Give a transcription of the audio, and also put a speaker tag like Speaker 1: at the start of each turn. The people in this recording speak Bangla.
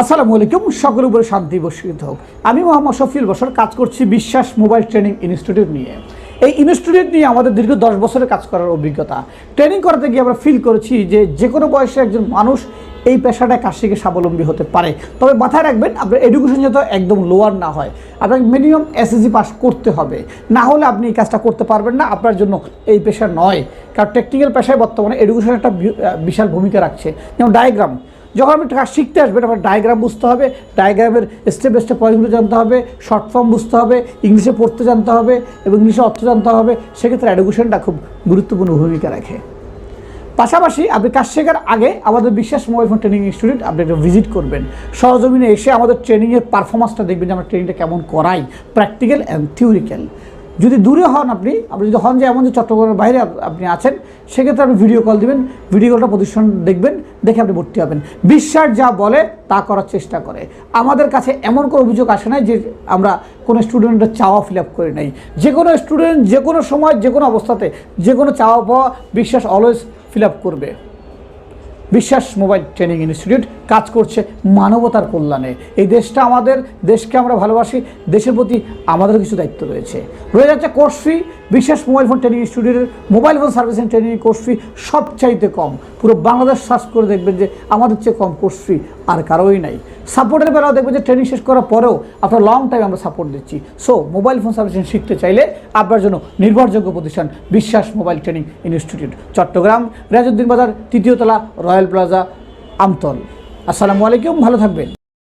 Speaker 1: আসসালামু আলাইকুম সকল উপরে শান্তি বর্ষিত হোক। আমি মোহাম্মদ শফিল বসর কাজ করছি বিশ্বাস মোবাইল ট্রেনিং ইনস্টিটিউট নিয়ে। এই ইনস্টিটিউট নিয়ে আমাদের দীর্ঘ দশ বছরের কাজ করার অভিজ্ঞতা। ট্রেনিং করাতে গিয়ে আমরা ফিল করেছি যে যে কোনো বয়সে একজন মানুষ এই পেশাটায় কাজ শিখে স্বাবলম্বী হতে পারে। তবে মাথায় রাখবেন, আপনার এডুকেশন যাতে একদম লোয়ার না হয়, আপনাকে মিনিমাম এসএসসি পাস করতে হবে। না হলে আপনি এই কাজটা করতে পারবেন না, আপনার জন্য এই পেশা নয়। কারণ টেকনিক্যাল পেশায় বর্তমানে এডুকেশন একটা বিশাল ভূমিকা রাখছে। যেমন ডায়াগ্রাম যখন আপনি কাজ শিখতে আসবেন আপনার ডায়াগ্রাম বুঝতে হবে ডায়াগ্রামের স্টেপ বাই স্টেপ পয়েন্টগুলো জানতে হবে শর্ট ফর্ম বুঝতে হবে, ইংলিশে পড়তে জানতে হবে এবং ইংলিশে অর্থ জানতে হবে, সেক্ষেত্রে এডুকেশনটা খুব গুরুত্বপূর্ণ ভূমিকা রাখে। পাশাপাশি আপনি কাজ শেখার আগে আমাদের বিশ্বাস মোবাইল ফোন ট্রেনিং ইনস্টিটিউট আপনি একটা ভিজিট করবেন। সরজমিনে এসে আমাদের ট্রেনিংয়ের পারফরমেন্সটা দেখবেন যে আমরা ট্রেনিংটা কেমন করাই প্র্যাকটিক্যাল অ্যান্ড থিওরিক্যাল যদি দূরে হন আপনি আপনি যদি হন যে এমন যে চট্টগ্রামের বাইরে আপনি আছেন, সেক্ষেত্রে আপনি ভিডিও কল দিবেন ভিডিও কলটা প্রতিষ্ঠান দেখবেন, দেখে আপনি ভর্তি হবেন। বিশ্বাস যা বলে, তা করার চেষ্টা করে। আমাদের কাছে এমন কোনো অভিযোগ আসে না যে আমরা কোনো স্টুডেন্টের চাওয়া ফিল আপ করি নাই। যে কোনো স্টুডেন্ট যে কোনো সময়, যে কোনো অবস্থাতে, যে কোনো চাওয়া পাওয়া, বিশ্বাস অলওয়েজ ফিল আপ করবে। বিশ্বাস মোবাইল ট্রেনিং ইনস্টিটিউট কাজ করছে মানবতার কল্যাণে। এই দেশটা আমাদের, দেশকে আমরা ভালোবাসি, দেশের প্রতি আমাদের কিছু দায়িত্ব রয়েছে। রয়ে যাচ্ছে course fee Biswas mobile phone training ইনস্টিটিউটের mobile phone service training course fee সবচাইতে কম। পুরো বাংলাদেশ সার্চ করে দেখবেন যে আমাদের চেয়ে কম কোর্স ফি আর কারোই নাই। সাপোর্টের বেলাও দেখবেন যে ট্রেনিং শেষ করার পরেও আপনার লং টাইম আমরা সাপোর্ট দিচ্ছি। সো মোবাইল ফোন সার্ভিসিং শিখতে চাইলে আপনার জন্য নির্ভরযোগ্য প্রতিষ্ঠান Biswas mobile training institute. Chittagong Rajuddin Bazar তৃতীয় তলা রয়্যাল প্লাজা আমতল। আসসালামু আলাইকুম ভালো থাকবেন।